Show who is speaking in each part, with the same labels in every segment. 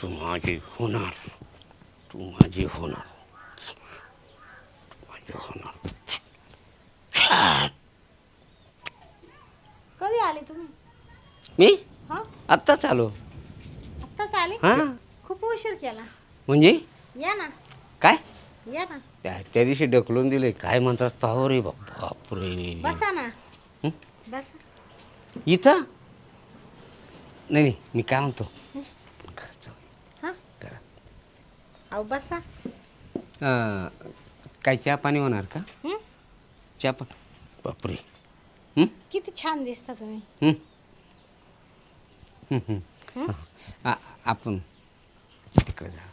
Speaker 1: तू माझी होणार तू माझी होणार माझी होणार.
Speaker 2: कधी आले तुम्ही?
Speaker 1: मी?
Speaker 2: हा?
Speaker 1: आत्ताच आलो.
Speaker 2: आत्ताच आले?
Speaker 1: हा.
Speaker 2: खूप उशीर केला.
Speaker 1: म्हणजे?
Speaker 2: या ना.
Speaker 1: काय?
Speaker 2: या ना.
Speaker 1: त्या त्या दिवशी ढकलून दिले. काय म्हणतात पाहो रे बाप बापरे.
Speaker 2: बसा ना.
Speaker 1: हं?
Speaker 2: बसा.
Speaker 1: इथं? नाही नाही मी काय म्हणतो घरात जाऊ
Speaker 2: हा
Speaker 1: घरात
Speaker 2: अहो बसा
Speaker 1: अं, काय चहा पाणी होणार का
Speaker 2: हं?
Speaker 1: चहा पण बापरे हं?
Speaker 2: किती छान दिसता तुम्ही
Speaker 1: हं? हं, हं.
Speaker 2: हं?
Speaker 1: आ- आपण तिकडे जा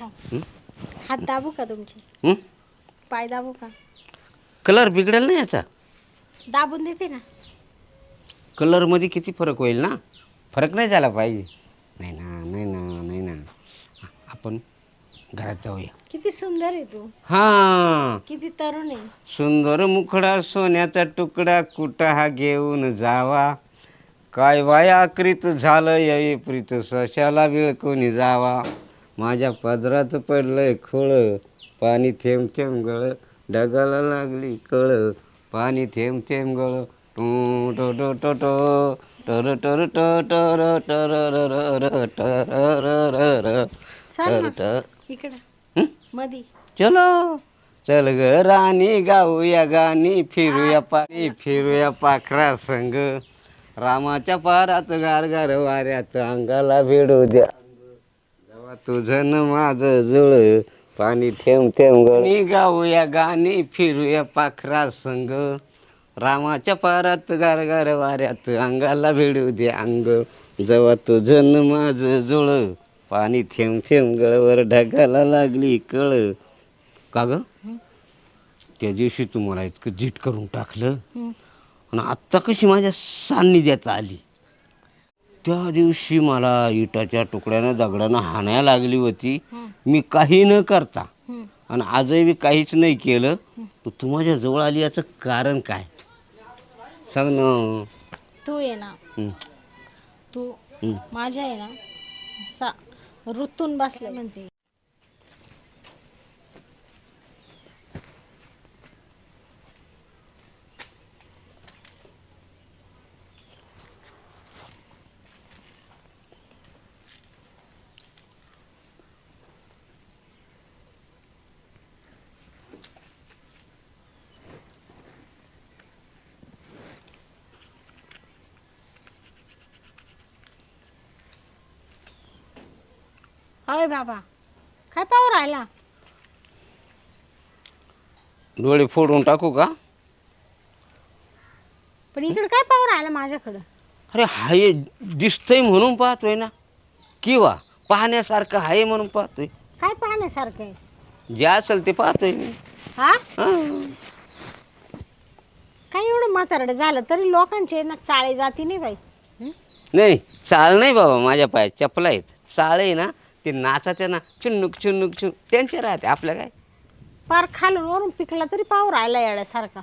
Speaker 2: थांब? हात दाबू का तुमचे
Speaker 1: हं?
Speaker 2: पाय दाबू का
Speaker 1: कलर बिघडेल ना याचा
Speaker 2: दाबून देते ना
Speaker 1: कलरमध्ये किती फरक होईल ना फरक नाही झाला पाहिजे नाही ना नाही ना नाही ना आ- आपण घरात जाऊया
Speaker 2: किती सुंदर आहे तू
Speaker 1: हां
Speaker 2: किती तरुण आहे
Speaker 1: सुंदर मुखडा सोन्याचा तुकडा कुठं हा घेऊन जावा काय वायाकृत झालं ये प्रीत सशाला वेळ कोणी जावा माझ्या पदरात पडलंय खोळ पाणी थेंब थेंब गळ ढगाला लागली कळ पाणी थेंब थेंब गळ टू टो टो टो टो टर टर टर टर टर टर र र र
Speaker 2: चल ना
Speaker 1: टर
Speaker 2: इकडं? मधी.
Speaker 1: चलो. चल ग राणी गाऊया गाणी फिरूया पाणी फिरूया पाखरा संग. रामाच्या पारात गारगार वाऱ्यात अंगाला भिडू द्या. जेव्हा तुझं माझं जुळ. पाणी थेंब थेंब गळी. गाऊया गाणी फिरूया पाखरा संग. रामाच्या पारात गारगार वाऱ्यात अंगाला भिडू दे अंग. जेव्हा तुझं माझं जुळ. पाणी थेंब थेंब गळवर ढगाला लागली कळ. का ग? त्या दिवशी तुम्हाला इतकं जीट करून टाकलं. आणि आत्ता कशी माझ्या सान्निध्यात आली. त्या दिवशी मला इटाच्या तुकड्यानं दगडानं हाणायला लागली होती. मी काही न करता. आणि आजही मी काहीच नाही केलं. तर तू माझ्या जवळ आली याचं कारण काय? सांग ना.
Speaker 2: तू ये ना.
Speaker 1: हं,
Speaker 2: तू
Speaker 1: हं.
Speaker 2: माझ्या आहे ना. सा ऋतून बसले. म्हणते? अय बाबा काय पाहू राहिला?
Speaker 1: डोळे फोडून टाकू का?
Speaker 2: पण इकडे काय पाहू राहिला माझ्याकडं?
Speaker 1: अरे हाय दिसतंय म्हणून पाहतोय ना. किंवा पाहण्यासारखं आहे म्हणून पाहतोय.
Speaker 2: काय पाहण्यासारखं आहे?
Speaker 1: जे असेल ते पाहतोय मी.
Speaker 2: हा?
Speaker 1: हां.
Speaker 2: काय एवढं म्हातारडं झालं तरी लोकांचे ना चाळे जाती नाही बाई. हं?
Speaker 1: नाही चाळ नाही बाबा माझ्या पायात चपला आहेत. चाळ आहे ना ते नाचाते ना चुन्नुक चुन्नुक चुन त्यांचे राहते आपल्या काय?
Speaker 2: पार खालून वरून पिकला तरी पाहू राहिला येड्यासारखा.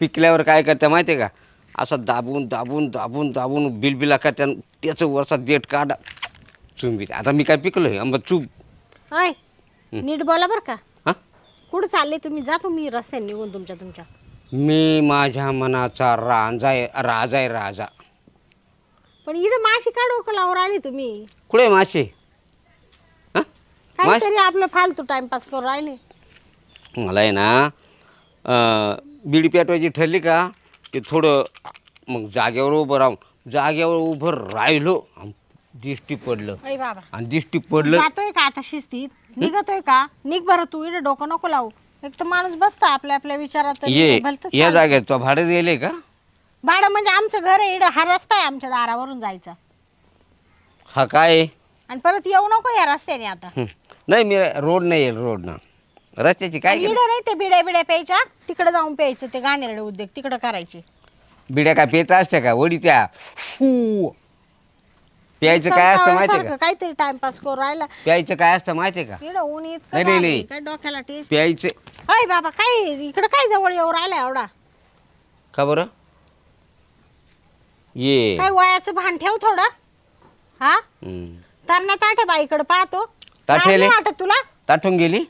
Speaker 1: पिकल्यावर काय करते माहिती आहे का? असं दाबून दाबून दाबून दाबून बिलबिला करत्या त्याचं वरचा देठ काढा. चुंबीत आता मी काय पिकलोय? आंबा चूप
Speaker 2: अय नीट बोला बरं का.
Speaker 1: हां?
Speaker 2: कुठं चालले तुम्ही? जा तुम्ही रस्त्याने निघून तुमच्या तुमच्या.
Speaker 1: मी माझ्या मनाचा राजा आहे राजा आहे राजा.
Speaker 2: पण इकडे माशी का डोकं लावून राहिले तुम्ही?
Speaker 1: कुठे आहे मासे
Speaker 2: काहीतरी आपलं फालतू टाइमपास करून राहिले.
Speaker 1: मला आहे ना अं, बिडी पेटवायची ठरली का ते थोडं मग जागेवर उभं राहून जागेवर उभं राहिलो आणि दिष्टी पडलं.
Speaker 2: बाबा.
Speaker 1: आणि दिष्टी पडलं
Speaker 2: जातोय का आता शिस्तीत? निघतोय का? निघ बरं तू इकडे डोकं नको लावू. एक तर माणूस बसता आपल्या आपल्या विचारात
Speaker 1: ये
Speaker 2: भलतंच
Speaker 1: या
Speaker 2: चालतं.
Speaker 1: जागेत तो भाडे गेले का?
Speaker 2: भाडं म्हणजे आमचं घर आहे इकडं हा रस्ता आहे आमच्या दारावरून जायचा.
Speaker 1: हा काय आहे?
Speaker 2: आणि परत येऊ नको या रस्त्याने आता.
Speaker 1: हं. नाही मी रोड नाही येईल रोड ना. रस्त्याची काय
Speaker 2: इकडे नाही ते बिड्या बिड्या प्यायच्या तिकडे जाऊन प्यायचं ते गाणेरडे उद्योग तिकडे करायचे.
Speaker 1: बिड्या काय पेता असत्या का? वडी त्या. फू. प्यायचं काय असतं माहितीये का?
Speaker 2: काहीतरी टाइमपास करून राहिला.
Speaker 1: प्यायचं काय असतं माहितीये का?
Speaker 2: इकडं ऊन इतकं
Speaker 1: नाही, नाही,
Speaker 2: झालंय,
Speaker 1: नाही.
Speaker 2: काय डोक्याला टेस्ट.
Speaker 1: प्यायचं.
Speaker 2: अय बाबा काय इकडे काय जवळ येऊ राहिला एवढा?
Speaker 1: का बरं? ये.
Speaker 2: काय वयाचं भान ठेव थोडं. हा?
Speaker 1: हं.
Speaker 2: तारण्या ताठे बाईकडे पाहतो. नाही वाटत तुला?
Speaker 1: ताठून गेली?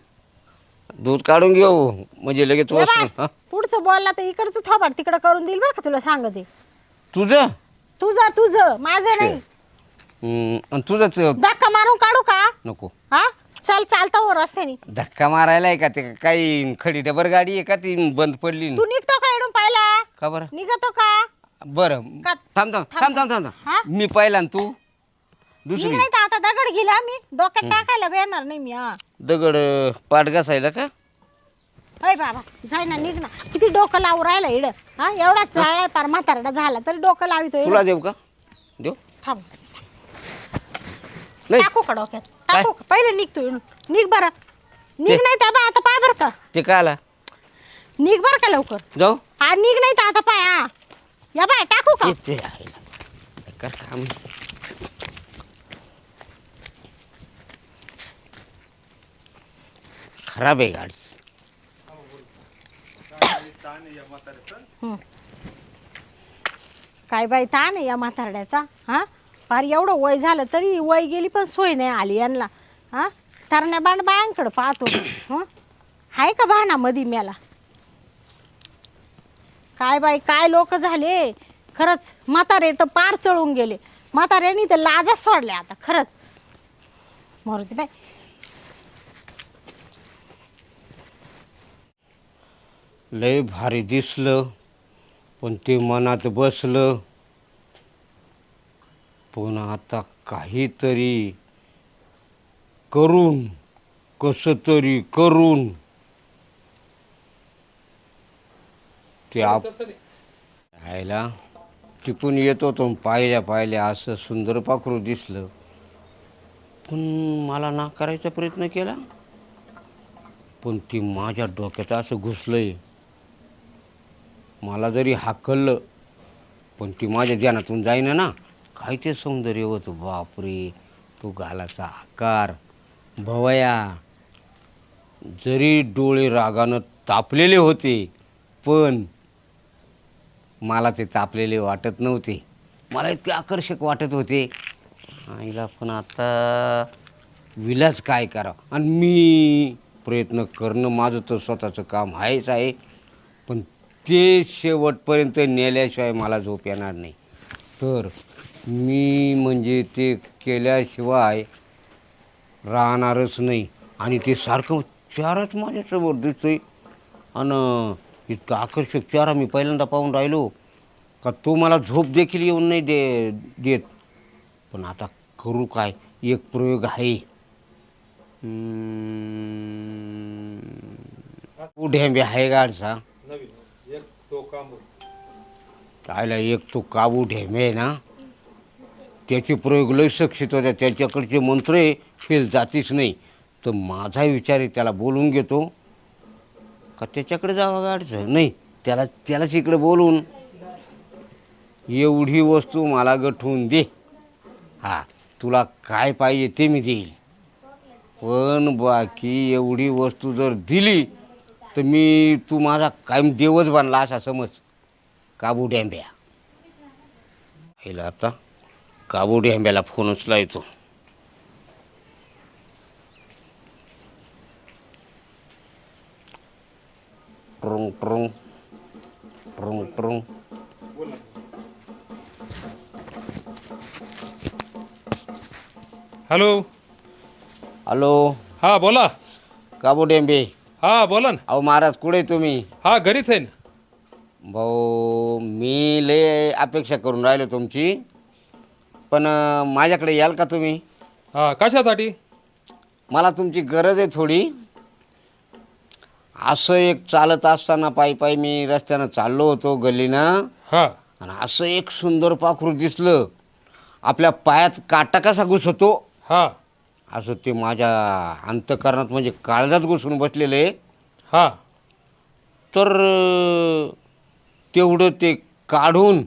Speaker 1: दूध काढून घेऊ म्हणजे लगेच
Speaker 2: बाय,
Speaker 1: हा?
Speaker 2: पुढचं बोलला तर इकडचं थोबाड तिकडं करून देईल बरं का तुला सांगते.
Speaker 1: तुझं?
Speaker 2: तुझं तुझं माझं नाही.
Speaker 1: हम्म, आणि तुझंच
Speaker 2: धक्का मारून काढू का?
Speaker 1: नको.
Speaker 2: हा? चल चालता हो रस्त्याने.
Speaker 1: धक्का मारायला आहे का ते? काही खडी डबर गाडी आहे का ती बंद पडली?
Speaker 2: तू निघतो का इडून पाहिला
Speaker 1: का बरं?
Speaker 2: निघतो का?
Speaker 1: बरं.
Speaker 2: का-
Speaker 1: थांब थांब थांब. थांब थांब
Speaker 2: हा?
Speaker 1: मी पहिला आणि तू. दुसरी.
Speaker 2: नाही तर आता दगड गेला मी. डोक्यात टाकायला बेणार नाही मी हा.
Speaker 1: दगड अं, पाठ घासायला का?
Speaker 2: अय बाबा जाय ना निघ ना. किती डोकं लावून राहिला इड हा? एवढा चाळाय पार म्हातारडा झाला तरी डोकं लावितो
Speaker 1: तुला देऊ का? देऊ?
Speaker 2: थांब.
Speaker 1: नाही.
Speaker 2: टाकू का डोक्यात? टाकू का? पहिले निघतो इडून. निघ बरं. निघ नाही त्या बा आता पाय बरं का.
Speaker 1: ते काय आला?
Speaker 2: निघ बरं का लवकर.
Speaker 1: जाऊ.
Speaker 2: हा निघ नाही तर आता पाय हा. या बाय टाकू का?
Speaker 1: आहे. काम. खराब आहे गाडी.
Speaker 2: काय बाई ताण आहे या म्हातारड्याचा हा? फार एवढं वय झालं तरी वय गेली पण सोय नाही आली यांना हा? तरण्या बांड बायांकडे पाहतो हं? आहे का बहाणा मधी मेला काय बाई काय लोक झाले? खरंच म्हातारे तर पार चढून गेले. म्हाताऱ्यांनी तर लाजच सोडल्या आता खरंच. मारुती बाई
Speaker 1: लय भारी दिसलं पण ते मनात बसलं. पण आता काहीतरी करून कसं तरी करून. ते आप राहायला तिकून येत होतो पाहिल्या पाहिल्या असं सुंदर पाखरू दिसलं. पण मला नाकारायचा प्रयत्न केला. पण ती माझ्या डोक्यात असं घुसलंय. मला जरी हाकललं पण ती माझ्या ध्यानातून जाईना ना. काय ते सौंदर्य होतं? बापरे तो गालाचा आकार. भवया जरी डोळे रागानं तापलेले होते पण मला ते तापलेले वाटत नव्हते. मला इतके आकर्षक वाटत होते. आईला पण आता विलाच काय करावं आणि मी प्रयत्न करणं माझं तर स्वतःचं काम आहेच आहे. पण ते शेवटपर्यंत नेल्याशिवाय मला झोप येणार नाही. तर मी म्हणजे ते केल्याशिवाय राहणारच नाही. आणि ते सारखं चारच माझ्यासमोर दिसतोय. आणि इतकं आकर्षक चारा मी पहिल्यांदा पाहून राहिलो का तो मला झोप देखील येऊन नाही दे देत. पण आता करू काय? एक प्रयोग आहे. उढेंबे आहे गाडचा. कायला एक तो काबू ढेमे आहे ना. त्याचे प्रयोग लय सक्षित होत्या. त्याच्याकडचे मंत्र फेल जातीच नाही. तर माझा विचार आहे त्याला बोलून घेतो. का त्याच्याकडे जावं गाडचं नाही त्याला त्यालाच इकडे बोलून. एवढी वस्तू मला गठवून दे. हा तुला काय पाहिजे ते मी देईल. पण बाकी एवढी वस्तू जर दिली तर मी तू माझा कायम देवच बनला असा समज. काबू डॅम्ब्या हिला आता काबू डॅम्ब्याला फोन उचलायचो ट्रुंग ट्रुंग ट्रुंग ट्रुंग.
Speaker 3: हॅलो.
Speaker 1: हॅलो.
Speaker 3: हा बोला.
Speaker 1: काबू डेंबे
Speaker 3: हा बोला ना.
Speaker 1: अहो महाराज कुठे तुम्ही?
Speaker 3: हा घरीच आहे ना.
Speaker 1: भाऊ मी लय अपेक्षा करून राहिलो तुमची. पण अं, माझ्याकडे याल का तुम्ही?
Speaker 3: हा कशासाठी?
Speaker 1: मला तुमची गरज आहे थोडी. असं एक चालत असताना पायी पायी मी रस्त्यानं चाललो होतो गल्लीनं.
Speaker 3: हा.
Speaker 1: आणि असं एक सुंदर पाखरू दिसलं. आपल्या पायात काटा कसा घुसतो.
Speaker 3: हा.
Speaker 1: असं ते माझ्या अंतकरणात म्हणजे काळजात घुसून बसलेलं. आहे
Speaker 3: हा.
Speaker 1: तर अं, तेवढं ते काढून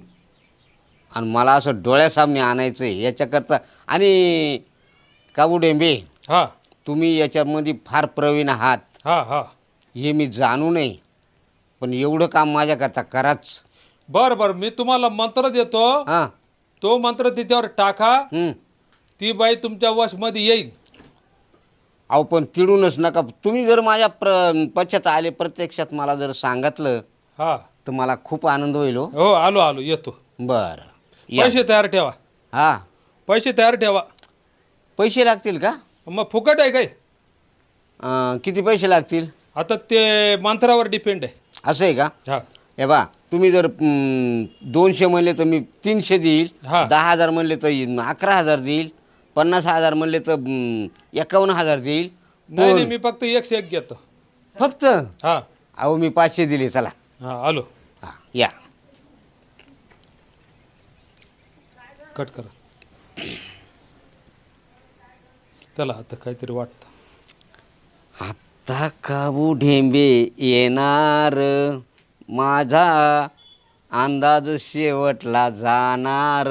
Speaker 1: आणि मला असं डोळ्यासामने आणायचं आहे याच्याकरता. आणि काबू डेंबे
Speaker 3: हा.
Speaker 1: तुम्ही याच्यामध्ये फार प्रवीण आहात.
Speaker 3: हा हा.
Speaker 1: हे मी जाणू नये. पण एवढं काम माझ्याकरता कराच.
Speaker 3: बर बर. मी तुम्हाला मंत्र देतो.
Speaker 1: हां.
Speaker 3: तो मंत्र तिच्यावर टाका.
Speaker 1: हं.
Speaker 3: ती बाई तुमच्या वशमध्ये येईल.
Speaker 1: अहो पण चिडूनच नका. तुम्ही जर माझ्या प्र पश्चात आले प्रत्यक्षात मला जर सांगितलं
Speaker 3: हा.
Speaker 1: तर मला खूप आनंद होईल हो.
Speaker 3: हो आलो आलो येतो.
Speaker 1: बरं. या.
Speaker 3: पैसे तयार ठेवा.
Speaker 1: हा.
Speaker 3: पैसे तयार ठेवा.
Speaker 1: पैसे लागतील का?
Speaker 3: मग फुकट आहे काय?
Speaker 1: अं, किती पैसे लागतील?
Speaker 3: आता ते मंत्रावर डिपेंड आहे.
Speaker 1: असं आहे का?
Speaker 3: हा.
Speaker 1: हे बा तुम्ही जर हम्म, दोनशे म्हणले तर मी तीनशे देईल
Speaker 3: हा.
Speaker 1: दहा हजार म्हणले तर अकरा हजार देईल. पन्नास हजार म्हणले तर हम्म, एकावन्न हजार देईल.
Speaker 3: नाही नाही मी फक्त एकशे एक घेतो.
Speaker 1: फक्त?
Speaker 3: हा.
Speaker 1: अहो मी पाचशे दिले चला.
Speaker 3: हा आलो.
Speaker 1: हा या.
Speaker 3: कट करा. चला आता काहीतरी वाटतं.
Speaker 1: आता काबू ढेंबे येणार माझा अंदाज शेवटला जाणार.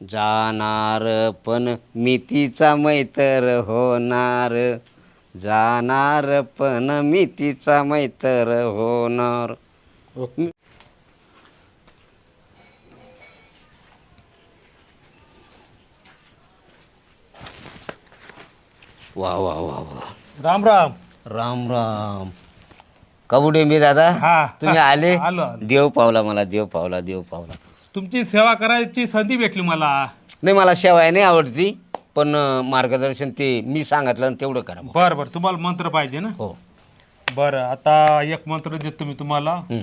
Speaker 1: जाणार पण मितीचा मैतर होणार. जाणार पण मितीचा मैतर होणार.
Speaker 3: ओके.
Speaker 1: वा वा वा वा.
Speaker 3: राम राम.
Speaker 1: राम राम. काबू ढेंबे दादा?
Speaker 3: हा.
Speaker 1: तुम्ही आले?
Speaker 3: आलो, आलो.
Speaker 1: देव पावला मला देव पावला देव पावला.
Speaker 3: तुमची सेवा करायची संधी भेटली मला.
Speaker 1: नाही मला शेवाय नाही आवडती पण अं, मार्गदर्शन ते मी सांगितलं आणि तेवढं करा बुवा.
Speaker 3: बरं बरं. तुम्हाला मंत्र पाहिजे ना?
Speaker 1: हो.
Speaker 3: बरं आता एक मंत्र देतो मी तुम्हाला.
Speaker 1: हं.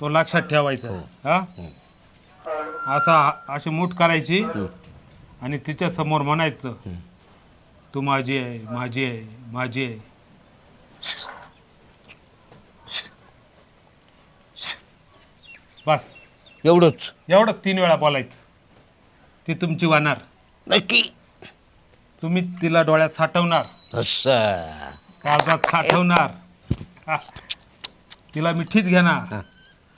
Speaker 3: तो लक्षात ठेवायचा. हा. असा अशी मूठ करायची आणि तिच्या समोर म्हणायचं तू माझी आहे माझी आहे माझी आहे. बस.
Speaker 1: एवढंच.
Speaker 3: एवढंच तीन वेळा बोलायचं. ती तुमची वाहणार
Speaker 1: नक्की.
Speaker 3: तुम्ही तिला डोळ्यात साठवणार.
Speaker 1: असं.
Speaker 3: काळजात साठवणार. हा. तिला मिठीत घेणार.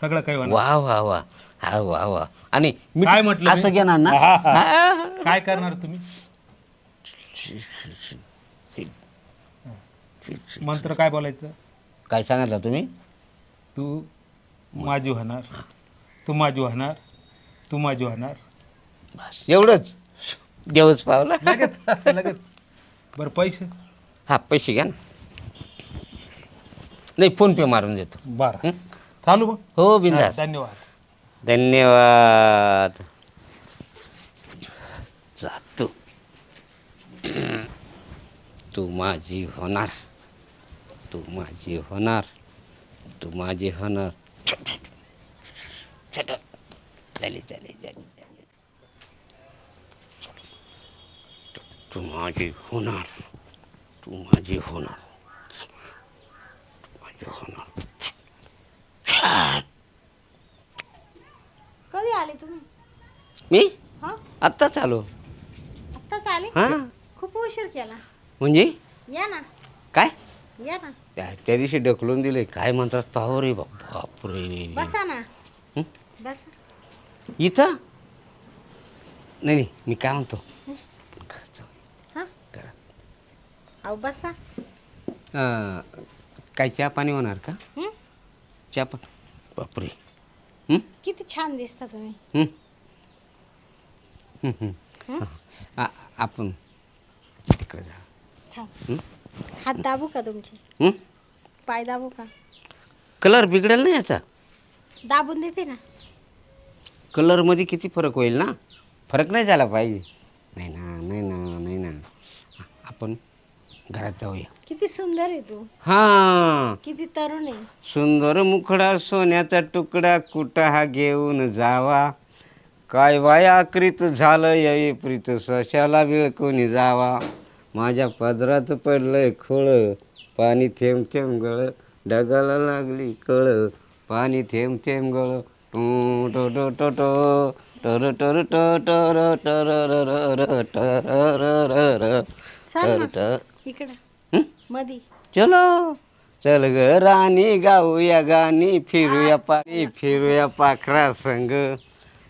Speaker 3: सगळं काही होणार.
Speaker 1: वा वा वा. हा वा वा. आणि मी
Speaker 3: काय म्हटलं मी?
Speaker 1: असं घेणार ना?
Speaker 3: हा, हा.
Speaker 1: हा.
Speaker 3: काय करणार तुम्ही? मंत्र काय बोलायचं?
Speaker 1: काय सांगितलं तुम्ही?
Speaker 3: तू माझी होणार. तू माझी होणार तू माझी होणार
Speaker 1: बस. एवढंच. देवच पावला.
Speaker 3: लगेच लगेच. बरं पैसे?
Speaker 1: हा पैसे घ्या ना. नाही फोन पे मारून देतो.
Speaker 3: बरं. चालू मग?
Speaker 1: हो
Speaker 3: हा,
Speaker 1: बिंदास
Speaker 3: धन्यवाद.
Speaker 1: धन्यवाद. जातो. तू माझी होणार. तू माझी होणार. तू माझी होणार. झाली झाली झाली झाली. तू माझी होणार. तू माझी होणार. माझी होणार.
Speaker 2: कधी आले तुम्ही?
Speaker 1: मी?
Speaker 2: हा?
Speaker 1: आत्ताच आलो.
Speaker 2: आत्ताच आले?
Speaker 1: हां.
Speaker 2: खूप उशीर केला.
Speaker 1: म्हणजे?
Speaker 2: या ना.
Speaker 1: काय?
Speaker 2: या ना.
Speaker 1: त्या त्या दिवशी ढकलून दिले. काय म्हणतात? पाहो रे बाप बापरे
Speaker 2: बसा ना? बसा
Speaker 1: इथं नाही नाही मी काय म्हणतो घरात जाऊ.
Speaker 2: हा
Speaker 1: घरात.
Speaker 2: अहो बसा
Speaker 1: अं, काय चहा पाणी होणार का
Speaker 2: हं?
Speaker 1: चहा पाणी बापरे हं?
Speaker 2: किती छान दिसता तुम्ही
Speaker 1: हं? हं, हं.
Speaker 2: हं?
Speaker 1: आ- आपण तिकडे जा
Speaker 2: थांब
Speaker 1: हं?
Speaker 2: हात दाबू का तुमचे
Speaker 1: हं?
Speaker 2: पाय दाबू का
Speaker 1: कलर बिघडेल ना याचा
Speaker 2: दाबून देते ना
Speaker 1: कलरमध्ये किती फरक होईल ना? फरक नाही झाला पाहिजे. नाही ना नाही ना नाही ना. आपण घरात जाऊया.
Speaker 2: किती सुंदर आहे तू.
Speaker 1: हां.
Speaker 2: किती तरुण आहे.
Speaker 1: सुंदर मुखडा सोन्याचा तुकडा कुठं हा घेऊन जावा? काय वायाकृत झालं ये प्रीत सशाला वेळ कोणी जावा. माझ्या पदरात पडलंय खोळ पाणी थेंब थेंब गळ ढगाला लागली कळ पाणी थेंब थेंब गळ
Speaker 2: चल ना.
Speaker 1: टर
Speaker 2: इकडं? मधी.
Speaker 1: चलो. चल ग राणी गाऊया गाणी फिरूया पाणी फिरूया पाखरा संग.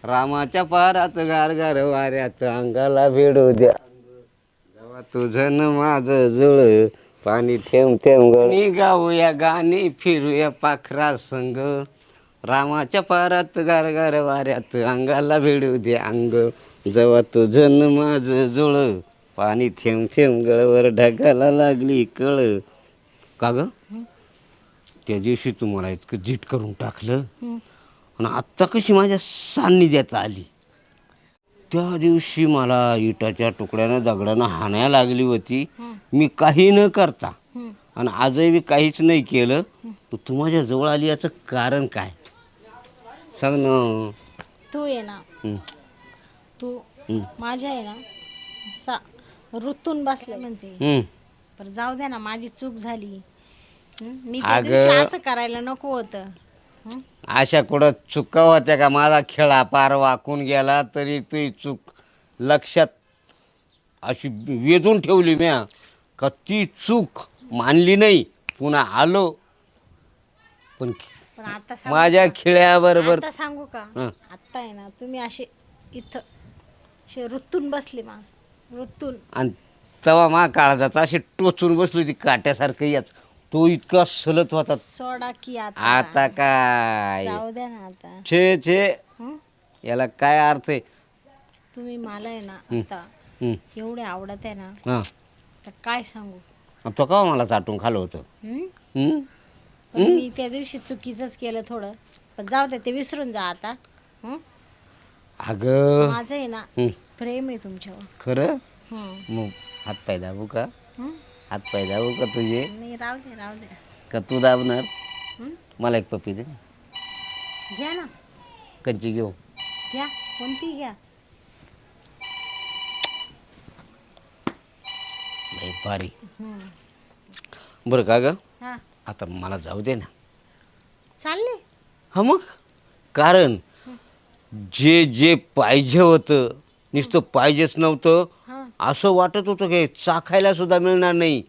Speaker 1: रामाच्या पारात गारगार वाऱ्यात अंगाला भिडू द्या. जेव्हा तुझं न माझं जुळ. पाणी थेंब थेंब गणी गाऊया गाणी फिरूया पाखरा संग. रामाच्या पारात गार गार वाऱ्यात अंगाला भिडू दे अंग. जेव्हा तुझं न माझं जुळ. पाणी थेंब थेंब गळवर ढगाला लागली कळ. का ग? त्या दिवशी तुम्हाला इतकं जीट करून टाकलं. आणि आत्ता कशी माझ्या सान्निध्यात आली. त्या दिवशी मला इटाच्या तुकड्यानं दगडानं हाणायला लागली होती. मी काही न करता. आणि आजही मी काहीच नाही केलं. तर तू माझ्या जवळ आली याचं कारण काय? सांग ना.
Speaker 2: तू ये ना.
Speaker 1: हं,
Speaker 2: तू
Speaker 1: हं,
Speaker 2: माझ्या आहे ना सा ऋतून बसले म्हणते.
Speaker 1: हं.
Speaker 2: पर जाऊ दे ना माझी चूक झाली. हं? मी त्या
Speaker 1: अगं.
Speaker 2: दिवशी असं करायला नको होतं. हं?
Speaker 1: अशा कुठं चुका होत्या का? माझा खेळा पार वाकून गेला तरी तुझी चूक लक्षात अशी वेधून ठेवली म्या. का ती चूक मानली नाही पुन्हा आलो. पण
Speaker 2: पण आता सांगू
Speaker 1: माझ्या खेळ्याबरोबर
Speaker 2: आता सांगू का?
Speaker 1: हं.
Speaker 2: आता आहे ना तुम्ही असे इथं असे ऋतून बसले मा ऋतून
Speaker 1: आणि तेव्हा मा काळजाचा अशी टोचून बसली होती काट्यासारखं याच. तो इतका सलत होता.
Speaker 2: सोडा की आता.
Speaker 1: आता काय?
Speaker 2: जाऊ द्या ना आता.
Speaker 1: छे छे.
Speaker 2: हं?
Speaker 1: याला काय अर्थ आहे?
Speaker 2: तुम्ही मला आहे ना
Speaker 1: हं.
Speaker 2: आता
Speaker 1: हं,
Speaker 2: एवढे आवडत आहे ना
Speaker 1: हां.
Speaker 2: तर काय सांगू?
Speaker 1: तो का मला चाटून खाल्लं होतं?
Speaker 2: हं?
Speaker 1: हं?
Speaker 2: पण मी त्या दिवशी चुकीचंच केलं थोडं. पण जाऊ दे ते विसरून जा आता. हं?
Speaker 1: अगं.
Speaker 2: माझं आहे ना
Speaker 1: हं,
Speaker 2: प्रेम आहे तुमच्यावर.
Speaker 1: खरं?
Speaker 2: हं.
Speaker 1: मग हात पाय दाबू का?
Speaker 2: हं?
Speaker 1: हात पाय दाबू का तुझे?
Speaker 2: नाही राहू दे राहू दे.
Speaker 1: का तू दाबणार?
Speaker 2: हं?
Speaker 1: मला एक पप्पी दे.
Speaker 2: घ्या ना.
Speaker 1: कंची घेऊ.
Speaker 2: घ्या कोणती घ्या.
Speaker 1: लई भारी.
Speaker 2: हं.
Speaker 1: बरं का ग? आता मला जाऊ दे ना.
Speaker 2: चालले.
Speaker 1: हा मग? कारण जे जे पाहिजे होतं नुसतं पाहिजेच नव्हतं असं वाटत होतं की चाखायला सुद्धा मिळणार नाही.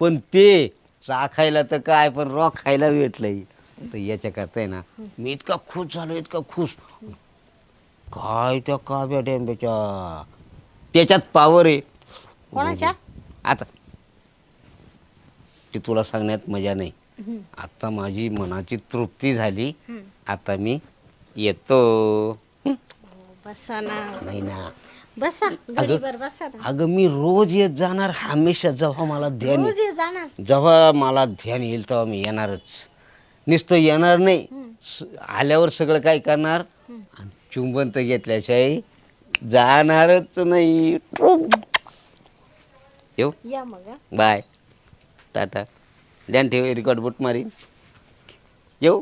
Speaker 1: पण ते चाखायला तर काय पण रॉक खायला भेटलंय. तर याच्या करताय ना मी इतका खुश झालो इतका खुश. काय त्या काव्या डेंब्याच्या त्याच्यात पावर आहे.
Speaker 2: कोणाच्या?
Speaker 1: आता ते तुला सांगण्यात मजा नाही. आता माझी मनाची तृप्ती झाली. आता मी येतो.
Speaker 2: बसा ना.
Speaker 1: नाही ना.
Speaker 2: बसा. गडीवर बसा ना.
Speaker 1: अगं मी रोज येत जाणार हमेशा जेव्हा मला ध्यान
Speaker 2: रोज ये जाणार.
Speaker 1: जेव्हा मला ध्यान येईल तेव्हा मी येणारच. नुसतं येणार नाही. स- आल्यावर सगळं काय करणार? आणि चुंबन तर घेतल्याशिवाय जाणारच नाही. येऊ?
Speaker 2: या मग हं.
Speaker 1: बाय. टाटा. ध्यान ठेव रेकॉर्ड बुट मारीन येऊ